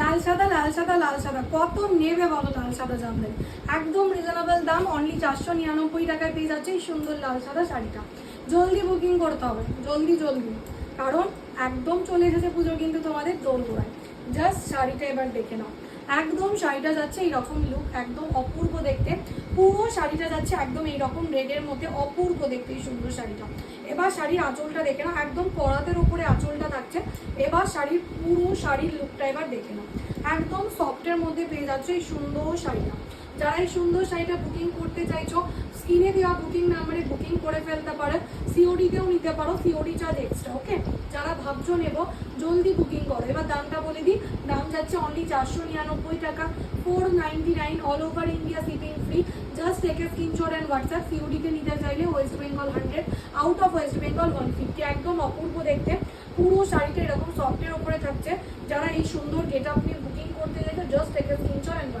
লাল সাদা লাল সাদা লাল সাদা। কত নেবে বলো লাল সাদা জানবেন একদম রিজনেবল দাম অনলি চারশো নিরানব্বই টাকায় পেয়ে যাচ্ছে এই সুন্দর লাল সাদা শাড়িটা। জলদি বুকিং করতে হবে, জলদি জলদি। কারণ একদম চলে এসেছে পুজো কিন্তু তোমাদের দোল গোড়ায় জাস্ট শাড়িটা এবার দেখে নাও। একদম শাড়িটা যাচ্ছে এইরকম লুক একদম অপূর্ব দেখতে। পুরো শাড়িটা যাচ্ছে একদম এইরকম রেডের মধ্যে, অপূর্ব দেখতে এই সুন্দর শাড়িটা। এবার শাড়ির আঁচলটা দেখে নাও, একদম পরাতের উপরে আঁচলটা থাকছে। এবার শাড়ির পুরো শাড়ির লুকটা এবার দেখে না একদম সফটের মধ্যে পেয়ে যাচ্ছে এই সুন্দর শাড়িটা। যারা এই সুন্দর শাড়িটা বুকিং করতে চাইছো স্ক্রিনে দেওয়া বুকিং নাম্বারে বুকিং করে ফেলতে পারো সিওডিতেও নিতে পারো সিওডি চার্জ এক্সট্রা ওকে যারা ভাবছ নেব, জলদি বুকিং করো। এবার দামটা বলে দিই, দাম যাচ্ছে অনলি চারশো নিরানব্বই টাকা four ninety nine all over India just screenshot and WhatsApp সিউডিতে নিতে চাইলে West Bengal hundred out of West Bengal one fifty একদম অপূর্ব দেখতে। পুরো শাড়িটা এরকম সফটের ওপরে থাকছে। যারা এই সুন্দর গেট আপ নিয়ে বুকিং করতে চাইছে জাস্ট থেকে স্ক্রিনশট অ্যান্ড